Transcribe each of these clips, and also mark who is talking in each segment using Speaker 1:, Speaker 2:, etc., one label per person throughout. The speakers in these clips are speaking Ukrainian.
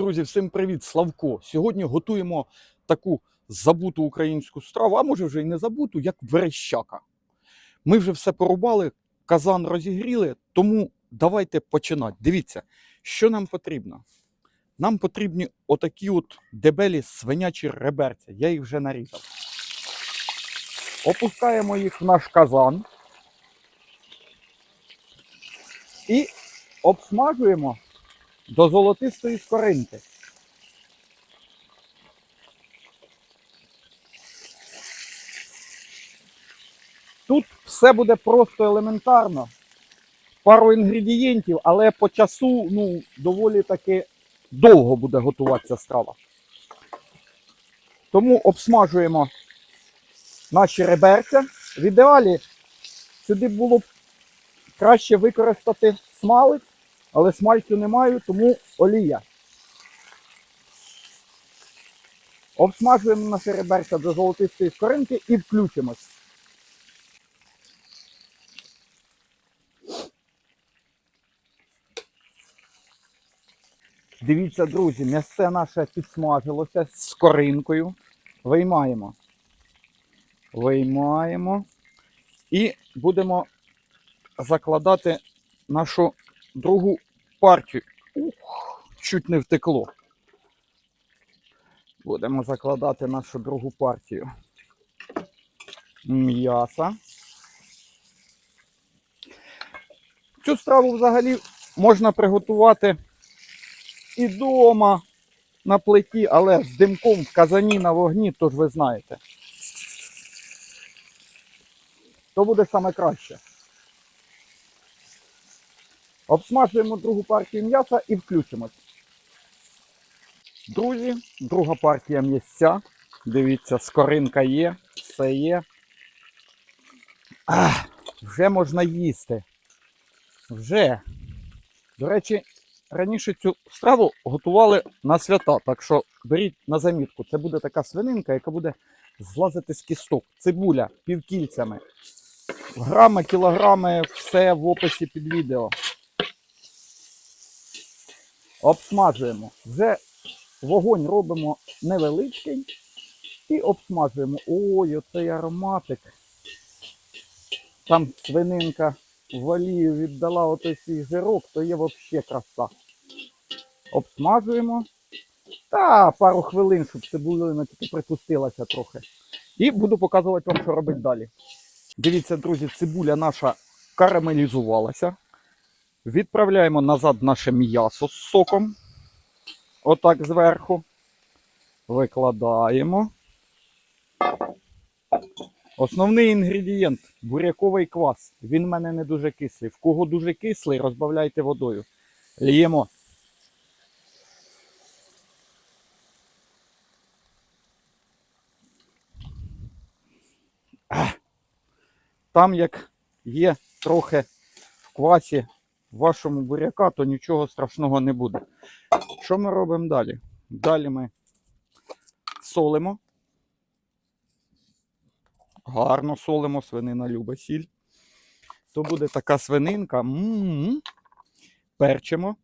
Speaker 1: Друзі, всім привіт, Славко. Сьогодні готуємо таку забуту українську страву, а може вже й не забуту, як верещака. Ми вже все порубали, казан розігріли, тому давайте починати. Дивіться, що нам потрібно. Нам потрібні отакі от дебелі свинячі реберця. Я їх вже нарізав. Опускаємо їх в наш казан і обсмажуємо до золотистої скоринки. Тут все буде просто елементарно. Пару інгредієнтів, але по часу ну, доволі таки довго буде готуватися страва. Тому обсмажуємо наші реберця. В ідеалі сюди було б краще використати смалець, але смальцю не маю, тому олія. Обсмажуємо наші реберця до золотистої скоринки і включимось. Дивіться, друзі, м'ясце наше підсмажилося з скоринкою. Виймаємо. Виймаємо. І будемо закладати нашу другу партію. Ух, чуть не втекло. Будемо закладати нашу другу партію м'яса. Цю страву взагалі можна приготувати і вдома на плиті, але з димком в казані на вогні, то ж ви знаєте. То буде саме краще. Обсмажуємо другу партію м'яса і включимось. Друзі, друга партія м'ясця. Дивіться, скоринка є, все є. Ах, вже можна їсти. Вже. До речі, раніше цю страву готували на свята, так що беріть на замітку. Це буде така свининка, яка буде злазити з кісток. Цибуля півкільцями. Грами, кілограми, все в описі під відео. Обсмажуємо. Вже вогонь робимо невеличкий і обсмажуємо. Ой, оцей ароматик. Там свининка в олію віддала отой свій жирок, то є взагалі краса. Обсмажуємо. Та пару хвилин, щоб цибулина тільки припустилася трохи. І буду показувати вам, що робити далі. Дивіться, друзі, цибуля наша карамелізувалася. Відправляємо назад наше м'ясо з соком. Отак зверху. Викладаємо. Основний інгредієнт буряковий квас. Він в мене не дуже кислий. В кого дуже кислий, розбавляйте водою. Ліємо. Там як є трохи в квасі вашому буряка, то нічого страшного не буде. Що ми робимо далі? Далі ми солимо. Гарно солимо, свинина любить сіль. То буде така свининка. М-м-м. Перчимо.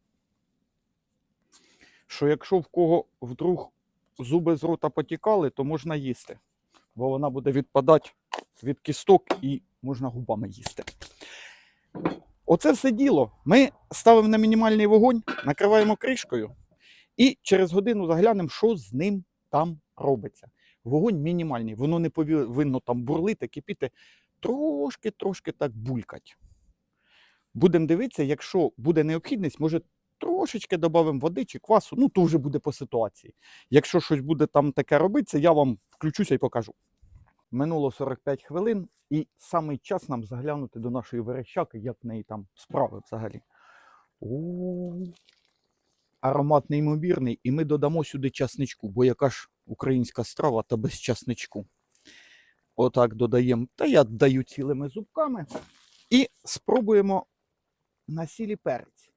Speaker 1: Що якщо в кого вдруг зуби з рота потікали, то можна їсти. Бо вона буде відпадати від кісток і можна губами їсти. Оце все діло. Ми ставимо на мінімальний вогонь, накриваємо кришкою і через годину заглянемо, що з ним там робиться. Вогонь мінімальний, воно не повинно там бурлити, кипіти, трошки-трошки так булькать. Будемо дивитися, якщо буде необхідність, може трошечки додамо води чи квасу, ну то вже буде по ситуації. Якщо щось буде там таке робитися, я вам включуся і покажу. Минуло 45 хвилин, і саме час нам заглянути до нашої верещаки, як в неї там справи взагалі. О, аромат неймовірний, і ми додамо сюди часничку, бо яка ж українська страва та без часничку. Отак додаємо. Та я даю цілими зубками. І спробуємо на сілі перець.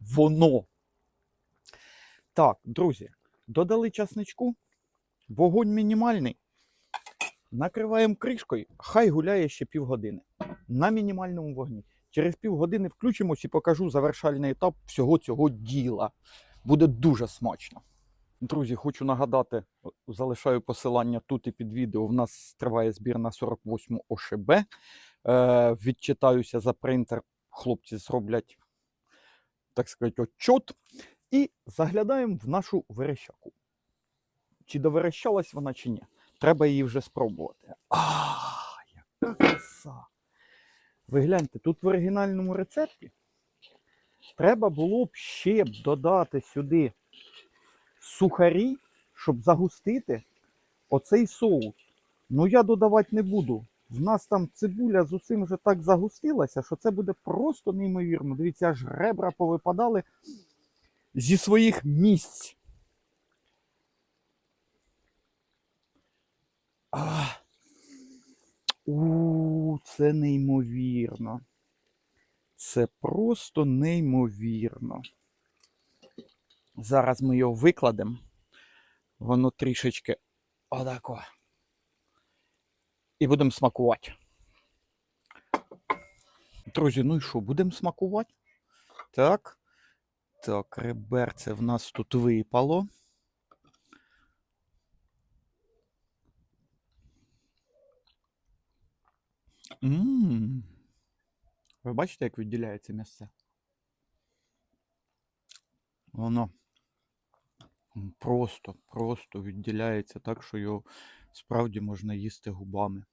Speaker 1: Воно. Так, друзі, додали часничку, вогонь мінімальний. Накриваємо кришкою, хай гуляє ще півгодини. на мінімальному вогні. Через півгодини включимось і покажу завершальний етап всього цього діла. Буде дуже смачно. Друзі, хочу нагадати, залишаю посилання тут і під відео. У нас триває збір на 48 ОШБ. Е, відчитаюся за принтер. Хлопці зроблять, так сказати, отчот. І заглядаємо в нашу верещаку. Чи доверещалась вона, чи ні. Треба її вже спробувати. А, яка краса! Ви гляньте, тут в оригінальному рецепті треба було б ще б додати сюди сухарі, щоб загустити оцей соус. Ну я додавати не буду. В нас там цибуля з усім вже так загустилася, що це буде просто неймовірно. Дивіться, аж ребра повипадали зі своїх місць. А, у, це неймовірно. Це просто неймовірно. Зараз ми його викладемо. Воно трішечки отако. І будемо смакувати. Друзі, ну і що, будемо смакувати? Так. Так, реберце в нас тут випало. Ммм. Ви бачите, як відділяється м'ясце? Воно просто, просто відділяється так, що його справді можна їсти губами.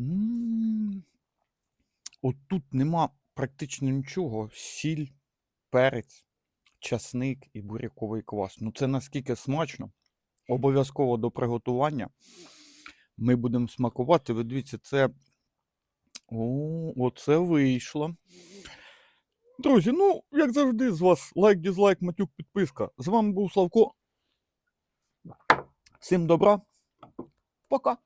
Speaker 1: М. От тут нема практично нічого. Сіль, перець, часник і буряковий квас. Ну це наскільки смачно. Обов'язково до приготування ми будемо смакувати. Ви дивіться, це. О, оце вийшло. Друзі, ну, як завжди, з вас лайк, дізлайк, матюк, підписка. З вами був Славко. Всім добра. Пока.